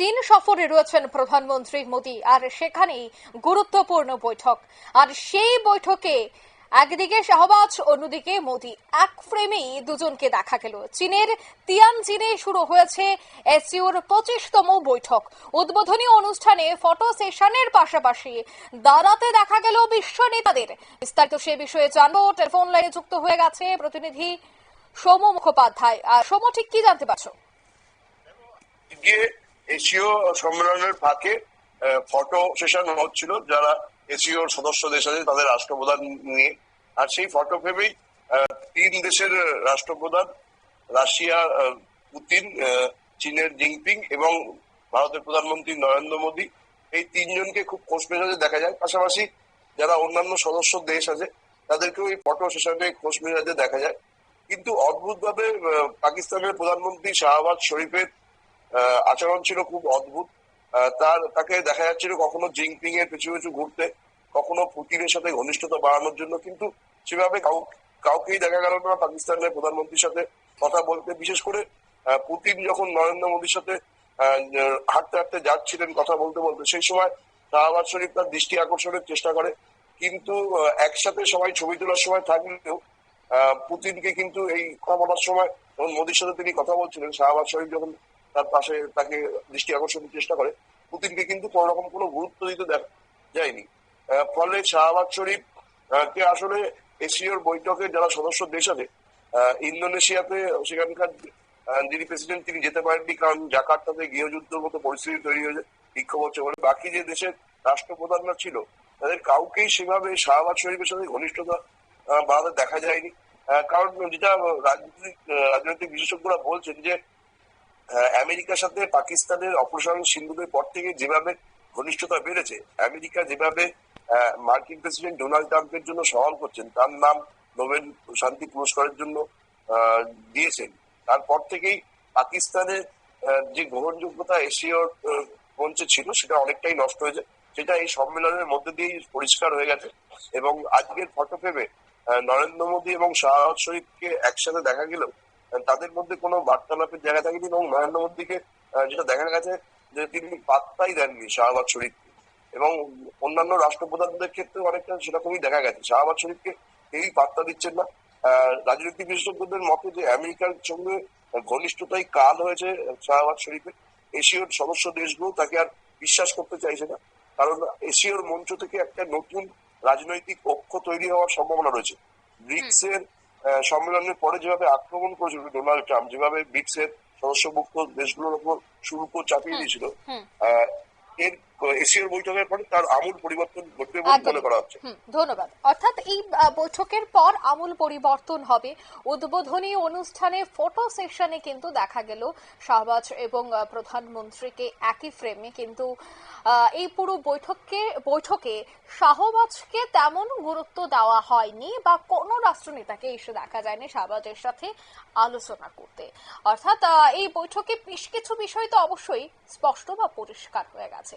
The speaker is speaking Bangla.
চীন সফরে রয়েছেন প্রধানমন্ত্রী মোদী, আর সেখানেই গুরুত্বপূর্ণ বৈঠক। আর সেই বৈঠকে একদিকে শাহবাজ, অন্যদিকে মোদী। এক ফ্রেমেই দুজনকে দেখা গেল। চীনের তিয়ান তিয়ানজিনে শুরু হয়েছে এসিওর পঁচিশতম বৈঠক। উদ্বোধনী অনুষ্ঠানে ফটো সেশনের পাশাপাশি দাঁড়াতে দেখা গেল বিশ্ব নেতাদের। বিস্তারিত সে বিষয়ে জানব। টেলিফোন লাইনে যুক্ত হয়ে গেছে প্রতিনিধি সৌম মুখোপাধ্যায়। আর সৌম, ঠিক কি জানতে পারছ? এশীয় সম্মেলনের ফাঁকে ফটো সেশন হচ্ছিল যারা এশীয় সদস্য দেশ আছে তাদের রাষ্ট্রপ্রধান নিয়ে। আর সেই ফটো আহ, তিন দেশের রাষ্ট্রপ্রধান রাশিয়া পুতিন চীনের জিনপিং এবং ভারতের প্রধানমন্ত্রী নরেন্দ্র মোদী এই তিনজনকে খুব খোঁজ মেজাজে দেখা যায়। পাশাপাশি যারা অন্যান্য সদস্য দেশ আছে তাদেরকেও এই ফটো সেশনে খোঁজ মেজাজে দেখা যায়। কিন্তু অদ্ভুতভাবে পাকিস্তানের প্রধানমন্ত্রী শাহবাজ শরীফের আচরণ ছিল খুব অদ্ভুত। তার, তাকে দেখা যাচ্ছিল কখনো জিনপিং এর পিছু পিছু ঘুরতে, কখনো পুতিনের সাথে ঘনিষ্ঠতা বাড়ানোর জন্য, কিন্তু সেভাবে কাউ- কাউকেই দেখা গেল না। পাকিস্তানের প্রধানমন্ত্রীর সাথে কথা বলতে, বিশেষ করে পুতিন যখন নরেন্দ্র মোদীর সাথে হাঁটতে হাঁটতে যাচ্ছিলেন কথা বলতে বলতে, সেই সময় শাহবাজ শরীফ তার দৃষ্টি আকর্ষণের চেষ্টা করে। কিন্তু একসাথে সবাই ছবি তোলার সময় থাকলেও পুতিনকে কিন্তু এই কথা বলার সময় মোদীর সাথে তিনি কথা বলছিলেন, শাহবাজ শরীফ যখন তার পাশে তাকে দৃষ্টি আকর্ষণের চেষ্টা করে। পুতিনকে কিন্তু কোনো রকম কোনো গুরুত্ব দিতে দেখা যায়নি। ফলে শাহবাজ শরীফ কে আসলে এশিয়ার বৈঠকে যারা সদস্য দেশ আছে ইন্দোনেশিয়াতে সেখানকার যিনি প্রেসিডেন্ট, তিনি যেতে পারেননি, কারণ জাকার্তাতে গৃহযুদ্ধের মতো পরিস্থিতি তৈরি হয়েছে, বিক্ষোভ হচ্ছে বলে। বাকি যে দেশের রাষ্ট্রপ্রধানরা ছিল, তাদের কাউকেই সেভাবে শাহবাজ শরীফের সাথে ঘনিষ্ঠতা বাড়াতে দেখা যায়নি। কারণ যেটা রাজনৈতিক রাজনৈতিক বিশেষজ্ঞরা বলছেন যে আমেরিকার সাথে পাকিস্তানের অপসারণ সিন্ধুদের পর থেকে যেভাবে ঘনিষ্ঠতা বেড়েছে, আমেরিকা যেভাবে মার্কিন প্রেসিডেন্ট ডোনাল্ড ট্রাম্পের জন্য সওয়াল করছেন, তার নাম নোবেল শান্তি পুরস্কারের জন্য দিয়েছেন, তারপর থেকেই পাকিস্তানের যে গ্রহণযোগ্যতা এশিয়ার মঞ্চে ছিল, সেটা অনেকটাই নষ্ট হয়েছে, সেটা এই সম্মেলনের মধ্যে দিয়েই পরিষ্কার হয়ে গেছে এবং আজকের ফটো ফ্রেমে নরেন্দ্র মোদী এবং শাহবাজ শরীফকে একসাথে দেখা গেলেও তাদের মধ্যে কোনো বার্তালাপের জায়গা থাকেনি এবং নরেন্দ্র মোদীকে যেটা দেখা গেছে যে তিনি পাত্তাই দেননি শাহবাজ শরীফকে। এবং অন্যান্য রাষ্ট্রপ্রধানদের ক্ষেত্রে অনেকটা সেরকমই দেখা গেছে। শাহবাজ শরীফকে কেউই পাত্তা দিচ্ছেন না। রাজনৈতিক বিশেষজ্ঞদের মতে যে আমেরিকার সঙ্গে ঘনিষ্ঠতাই কাল হয়েছে শাহবাজ শরীফের এশীয় সদস্য দেশগুলো তাকে আর বিশ্বাস করতে চাইছে না। কারণ এশীয় মঞ্চ থেকে একটা নতুন রাজনৈতিক ঐক্য তৈরি হওয়ার সম্ভাবনা রয়েছে। ব্রিক্স এর আহ, সম্মেলনের পরে যেভাবে আক্রমণ করেছিল ডোনাল্ড ট্রাম্প যেভাবে ব্রিক্সের সদস্যভুক্ত দেশগুলোর উপর শুল্ক চাপিয়ে দিয়েছিল আহ, এর এশিয়ার বৈঠকের পরে তার আমূল পরিবর্তন ঘটবে বলে। মনে করা হচ্ছে। ধন্যবাদ। অর্থাৎ এই বৈঠকের পর আমূল পরিবর্তন হবে। উদ্বোধনী অনুষ্ঠানে ফটো সেশনে কিন্তু দেখা গেল। শাহবাজ এবং প্রধানমন্ত্রীকে একই ফ্রেমে কিন্তু এই পুরো বৈঠককে বৈঠকে শাহবাজকে তেমন গুরুত্ব দেওয়া হয়নি বা কোনো রাষ্ট্রনেতাকে এসে দেখা যায়নি শাহবাজের সাথে আলোচনা করতে। অর্থাৎ এই বৈঠকে বেশ কিছু বিষয় তো অবশ্যই স্পষ্ট বা পরিষ্কার হয়ে গেছে।